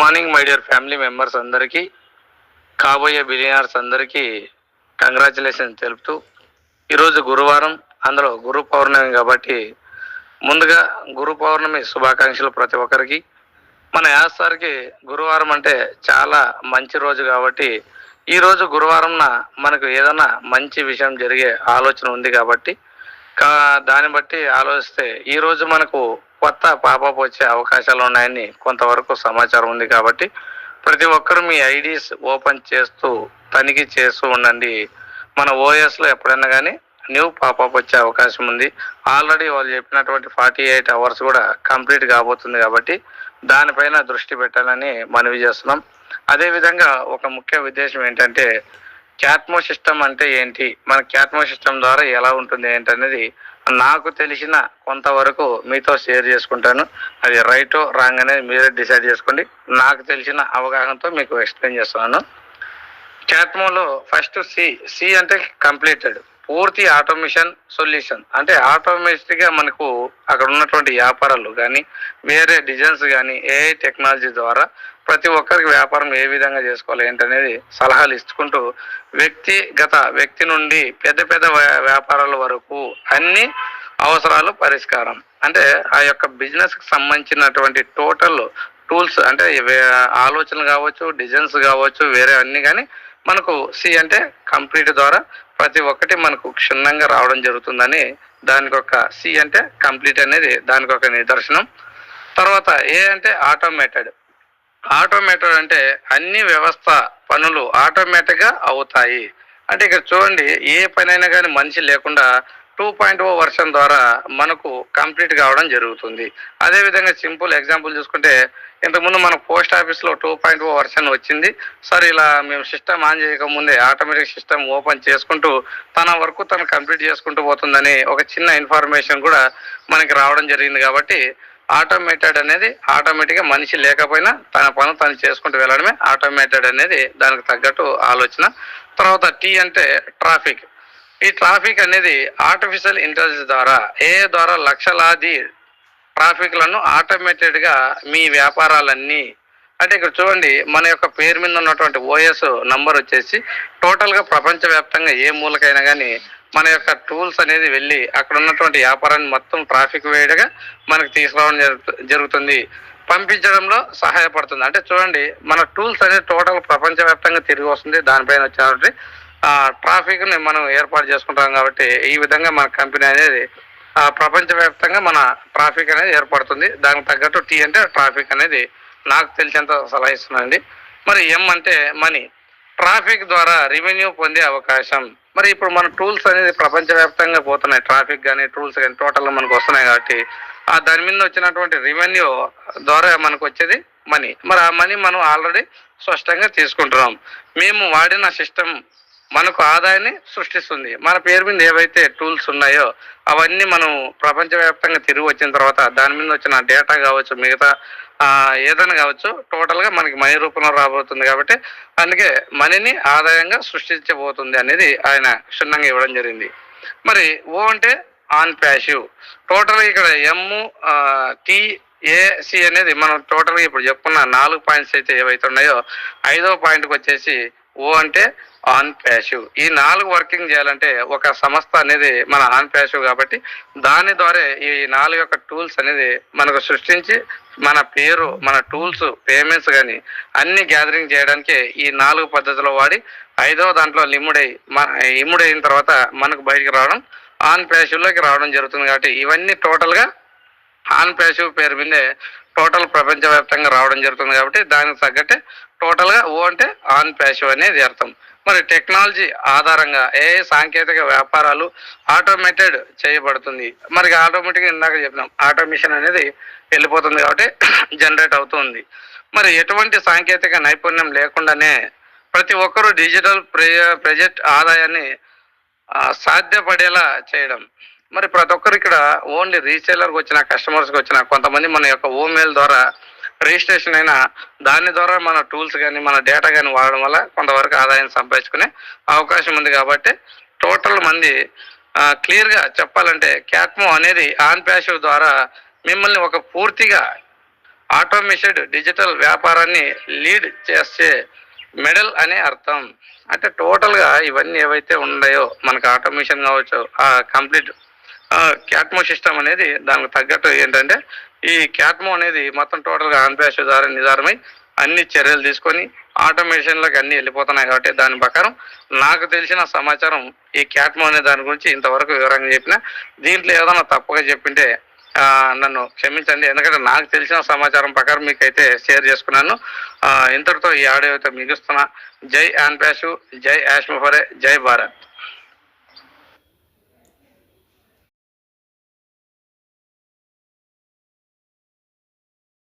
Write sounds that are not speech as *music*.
Morning my dear family members అందరికీ కాబోయే billionaires అందరికీ కంగ్రాచులేషన్ తెలుపుతూ ఈరోజు గురువారం అందులో గురు పౌర్ణమి కాబట్టి ముందుగా గురు పౌర్ణమి శుభాకాంక్షలు ప్రతి ఒక్కరికి. మన యాస్ సార్కి గురువారం అంటే చాలా మంచి రోజు కాబట్టి ఈ రోజు గురువారంన మనకు ఏదైనా మంచి విషయం జరిగే ఆలోచన ఉంది కాబట్టి కా- దాన్ని బట్టి ఆలోచిస్తే ఈరోజు మనకు కొత్త పాపప్ వచ్చే అవకాశాలు ఉన్నాయని కొంతవరకు సమాచారం ఉంది కాబట్టి ప్రతి ఒక్కరు మీ ఐడీస్ ఓపెన్ చేస్తూ తనిఖీ చేస్తూ ఉండండి. మన ఓఎస్లో ఎప్పుడైనా కానీ న్యూ పాపప్ వచ్చే అవకాశం ఉంది. ఆల్రెడీ వాళ్ళు చెప్పినటువంటి ఫార్టీ ఎయిట్ అవర్స్ కూడా కంప్లీట్ కాబోతుంది కాబట్టి దానిపైన దృష్టి పెట్టాలని మనవి చేస్తున్నాం. అదేవిధంగా ఒక ముఖ్య ఉద్దేశం ఏంటంటే క్యాట్మో సిస్టమ్ అంటే ఏంటి? మన క్యాట్మో సిస్టమ్ ద్వారా ఎలా ఉంటుంది ఏంటనేది నాకు తెలిసిన కొంతవరకు మీతో షేర్ చేసుకుంటాను. అది రైటో రాంగ్ అనేది మీరే డిసైడ్ చేసుకోండి. నాకు తెలిసిన అవగాహనతో మీకు ఎక్స్ప్లెయిన్ చేస్తున్నాను. క్యాట్మోలో ఫస్ట్ సి సి అంటే కంప్లీటెడ్. పూర్తి ఆటోమేషన్ సొల్యూషన్. అంటే ఆటోమేటిక్గా మనకు అక్కడ ఉన్నటువంటి వ్యాపారాలు కానీ వేరే డిజైన్స్ కానీ ఏఐ టెక్నాలజీ ద్వారా ప్రతి ఒక్కరికి వ్యాపారం ఏ విధంగా చేసుకోవాలి ఏంటనేది సలహాలు ఇచ్చుకుంటూ వ్యక్తిగత వ్యక్తి నుండి పెద్ద పెద్ద వ్యా- వ్యాపారాల వరకు అన్ని అవసరాలు పరిష్కారం. అంటే ఆ యొక్క బిజినెస్కి సంబంధించినటువంటి టోటల్ టూల్స్ అంటే ఆలోచనలు కావచ్చు డిజైన్స్ కావచ్చు వేరే అన్ని కానీ మనకు సి అంటే కంప్లీట్ ద్వారా ప్రతి ఒక్కటి మనకు క్షుణ్ణంగా రావడం జరుగుతుందని దానికి ఒక సి అంటే కంప్లీట్ అనేది దానికి ఒక నిదర్శనం. తర్వాత ఏ అంటే ఆటోమేటెడ్. ఆటోమేటెడ్ అంటే అన్ని వ్యవస్థ పనులు ఆటోమేటిక్గా అవుతాయి. అంటే ఇక్కడ చూడండి ఏ పనైనా కానీ మనిషి లేకుండా టూ పాయింట్ ఓ వర్షన్ ద్వారా మనకు కంప్లీట్ కావడం జరుగుతుంది. అదే విధంగా సింపుల్ ఎగ్జాంపుల్ చూసుకుంటే ఇంతకుముందు మన పోస్ట్ ఆఫీస్లో టూ పాయింట్ ఓ వర్షన్ వచ్చింది. సార్ ఇలా మేము సిస్టమ్ ఆన్ చేయకముందే ఆటోమేటిక్ సిస్టమ్ ఓపెన్ చేసుకుంటూ తన వర్క్ తను కంప్లీట్ చేసుకుంటూ పోతుందని ఒక చిన్న ఇన్ఫర్మేషన్ కూడా మనకి రావడం జరిగింది కాబట్టి ఆటోమేటెడ్ అనేది ఆటోమేటిక్గా మనిషి లేకపోయినా తన పనులు తను చేసుకుంటూ వెళ్ళడమే ఆటోమేటెడ్ అనేది దానికి తగ్గట్టు ఆలోచన. తర్వాత టీ అంటే ట్రాఫిక్. ఈ ట్రాఫిక్ అనేది ఆర్టిఫిషియల్ ఇంటెలిజెన్స్ ద్వారా ఏ ద్వారా లక్షలాది ట్రాఫిక్లను ఆటోమేటెడ్గా మీ వ్యాపారాలన్నీ అంటే ఇక్కడ చూడండి మన యొక్క పేరు మీద ఉన్నటువంటి ఓఎస్ నంబర్ వచ్చేసి టోటల్గా ప్రపంచవ్యాప్తంగా ఏ మూలకైనా కానీ మన యొక్క టూల్స్ అనేది వెళ్ళి అక్కడ ఉన్నటువంటి వ్యాపారాన్ని మొత్తం ట్రాఫిక్ వేయడగా మనకు తీసుకురావడం జరుగుతుంది. పంపించడంలో సహాయపడుతుంది. అంటే చూడండి మన టూల్స్ అనేది టోటల్ ప్రపంచవ్యాప్తంగా తిరిగి వస్తుంది. దానిపైన వచ్చినటువంటి ట్రాఫిక్ని మనం ఏర్పాటు చేసుకుంటాం కాబట్టి ఈ విధంగా మన కంపెనీ అనేది ఆ, ప్రపంచవ్యాప్తంగా మన ట్రాఫిక్ అనేది ఏర్పడుతుంది. దానికి తగ్గట్టు టీ అంటే ట్రాఫిక్ అనేది నాకు తెలిసేంత సలహా ఇస్తున్నానండి. మరి ఎం అంటే మనీ. ట్రాఫిక్ ద్వారా రెవెన్యూ పొందే అవకాశం. మరి ఇప్పుడు మన టూల్స్ అనేది ప్రపంచవ్యాప్తంగా పోతున్నాయి. ట్రాఫిక్ కానీ టూల్స్ కానీ టోటల్ మనకు వస్తున్నాయి కాబట్టి ఆ దాని మీద వచ్చినటువంటి రెవెన్యూ ద్వారా మనకు వచ్చేది మనీ. మరి ఆ మనీ మనం ఆల్రెడీ స్పష్టంగా తీసుకుంటున్నాం. మేము వాడిన సిస్టమ్ మనకు ఆదాయాన్ని సృష్టిస్తుంది. మన పేరు మీద ఏవైతే టూల్స్ ఉన్నాయో అవన్నీ మనం ప్రపంచవ్యాప్తంగా తిరిగి వచ్చిన తర్వాత దాని మీద వచ్చిన డేటా కావచ్చు మిగతా ఏదైనా కావచ్చు టోటల్గా మనకి మనీ రూపంలో రాబోతుంది కాబట్టి అందుకే మనీని ఆదాయంగా సృష్టించబోతుంది అనేది ఆయన క్షుణ్ణంగా ఇవ్వడం జరిగింది. మరి ఓ అంటే ఆన్ ప్యాసివ్. టోటల్ ఇక్కడ ఎమ్ టి ఏసి అనేది మనం టోటల్గా ఇప్పుడు చెప్పుకున్న నాలుగు పాయింట్స్ అయితే ఏవైతే ఉన్నాయో ఐదో పాయింట్కి వచ్చేసి ఓ అంటే ఆన్ ప్యాసివ్ ఈ నాలుగు వర్కింగ్ చేయాలంటే ఒక సంస్థ అనేది మన ఆన్ ప్యాసివ్ కాబట్టి దాని ద్వారా ఈ నాలుగు యొక్క టూల్స్ అనేది మనకు సృష్టించి మన పేరు మన టూల్స్ పేమెంట్స్ కానీ అన్ని గ్యాదరింగ్ చేయడానికి ఈ నాలుగు పద్ధతులు వాడి ఐదో దాంట్లో లిమ్ముడై అయి మన అయిన తర్వాత మనకు బయటకు రావడం ఆన్ ప్యాసివ్లోకి రావడం జరుగుతుంది కాబట్టి ఇవన్నీ టోటల్గా ఆన్ ప్యాసివ్ పేరు మీదే టోటల్ ప్రపంచవ్యాప్తంగా రావడం జరుగుతుంది కాబట్టి దానికి తగ్గట్టే టోటల్గా ఓ అంటే ఆన్ ప్యాసివ్ అనేది అర్థం. మరి టెక్నాలజీ ఆధారంగా ఏ సాంకేతిక వ్యాపారాలు ఆటోమేటెడ్ చేయబడుతుంది. మరి ఆటోమేటిక్గా ఇందాక చెప్పినాం ఆటోమేషన్ అనేది వెళ్ళిపోతుంది కాబట్టి *clears throat* జనరేట్ అవుతుంది. మరి ఎటువంటి సాంకేతిక నైపుణ్యం లేకుండానే ప్రతి ఒక్కరూ డిజిటల్ ప్రజెక్ట్ ఆదాయాన్ని సాధ్యపడేలా చేయడం. మరి ప్రతి ఒక్కరు ఇక్కడ ఓన్లీ రీసేలర్కి వచ్చిన కస్టమర్స్కి వచ్చిన కొంతమంది మన యొక్క ఓమెయిల్ ద్వారా రిజిస్ట్రేషన్ అయిన దాని ద్వారా మన టూల్స్ కానీ మన డేటా కానీ వాడడం వల్ల కొంతవరకు ఆదాయం సంపాదించుకునే అవకాశం ఉంది కాబట్టి టోటల్ మంది క్లియర్గా చెప్పాలంటే క్యాట్మో అనేది ఆన్ ప్యాసివ్ ద్వారా మిమ్మల్ని ఒక పూర్తిగా ఆటోమేటెడ్ డిజిటల్ వ్యాపారాన్ని లీడ్ చేసే మెడల్ అనే అర్థం. అంటే టోటల్గా ఇవన్నీ ఏవైతే ఉన్నాయో మనకు ఆటోమేషన్ కావచ్చు ఆ కంప్లీట్ క్యాట్మో సిస్టమ్ అనేది దానికి తగ్గట్టు ఏంటంటే ఈ క్యాట్మో అనేది మొత్తం టోటల్గా ఆంధ్రప్రదేశ్ ద్వారా నిదారమై అన్ని చర్యలు తీసుకొని ఆటోమేషన్లోకి అన్ని వెళ్ళిపోతున్నాయి కాబట్టి దాని ప్రకారం నాకు తెలిసిన సమాచారం ఈ క్యాట్మో అనే దాని గురించి ఇంతవరకు వివరంగా చెప్పిన దీంట్లో ఏదైనా తప్పుగా చెప్పింటే నన్ను క్షమించండి. ఎందుకంటే నాకు తెలిసిన సమాచారం ప్రకారం మీకైతే షేర్ చేసుకున్నాను. ఇంతటితో ఈ ఆడియో అయితే మిగుస్తున్నా. జై ఆన్పాషు జై యాష్మఫరే జై భారత్.